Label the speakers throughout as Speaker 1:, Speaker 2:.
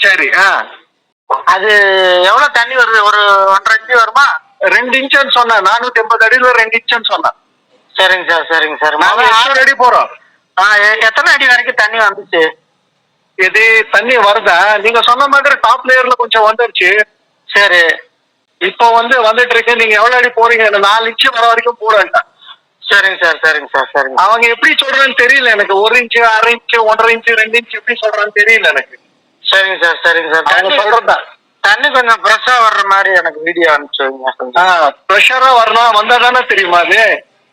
Speaker 1: சரி ஆ.
Speaker 2: அது எவ்வளவு தண்ணி வருது? ஒரு ஒன்றரை இன்ச்சு வருமா?
Speaker 1: ரெண்டு இன்ச்சுன்னு சொன்னேன். நானூத்தி எண்பது அடியில ரெண்டு இன்ச்சுன்னு சொன்னேன்.
Speaker 2: சரிங்க சார் சரிங்க சார்.
Speaker 1: நாங்க எத்தனை அடி போறோம்.
Speaker 2: ஆ, எத்தனை அடி வரைக்கும் தண்ணி வந்துச்சு?
Speaker 1: இது தண்ணி வருதா? நீங்க சொன்ன மாதிரி டாப் லேயர்ல கொஞ்சம் வந்துருச்சு.
Speaker 2: சரி.
Speaker 1: இப்போ வந்து வந்துட்டு இருக்கு. நீங்க எவ்வளவு அடி போறீங்க? நாலு இன்ச்சு வர வரைக்கும் போறேன்டா
Speaker 2: சரிங்க சார் சரிங்க சார் சரிங்க
Speaker 1: அவங்க எப்படி சொல்றான்னு தெரியல எனக்கு. ஒரு இன்ச்சு அரை இன்ச்சு ஒன்றரை இன்ச்சு ரெண்டு இன்ச்சு எப்படி சொல்றான்னு தெரியல எனக்கு.
Speaker 2: சரிங்க சார் சரிங்க சார்.
Speaker 1: அவங்க சொல்றதா
Speaker 2: தண்ணி கொஞ்சம் ஃப்ரெஷ்ஷா வர்ற மாதிரி எனக்கு வீடியோ அனுப்பிச்சு வைங்க.
Speaker 1: ப்ரெஷரா வரணும். வந்தா தானே தெரியுமா அது?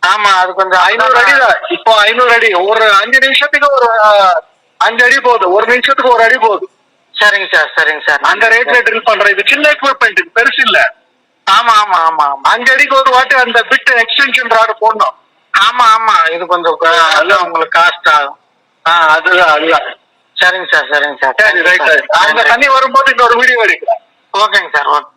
Speaker 2: ஆமா அது கொஞ்சம்
Speaker 1: ஐநூறு அடி தான். இப்போ ஐநூறு அடி. ஒரு அஞ்சு நிமிஷத்துக்கு ஒரு அஞ்சு அடி போகுது. ஒரு நிமிஷத்துக்கு ஒரு அடி போகுது.
Speaker 2: சரிங்க சார் சரிங்க சார்.
Speaker 1: அந்த ரேட்ல ட்ரில் பண்றேன் இது சின்ன எக்யூப்மெண்ட் பெருசு இல்ல.
Speaker 2: ஆமா ஆமா ஆமா ஆமா.
Speaker 1: அஞ்சு அடிக்கு ஒரு வாட்டி அந்த பிட் எக்ஸ்டென்ஷன் ராடு போடணும்.
Speaker 2: ஆமா ஆமா. இது கொஞ்சம் உங்களுக்கு காஸ்ட் ஆகும்
Speaker 1: ஆ அதுதான் அதுதான்.
Speaker 2: சரிங்க சார் சரிங்க சார்.
Speaker 1: சரி ரைட் அந்த தண்ணி வரும்போது இன்னொரு வீடியோ எடுக்கிறேன்.
Speaker 2: ஓகேங்க சார் ஓகே.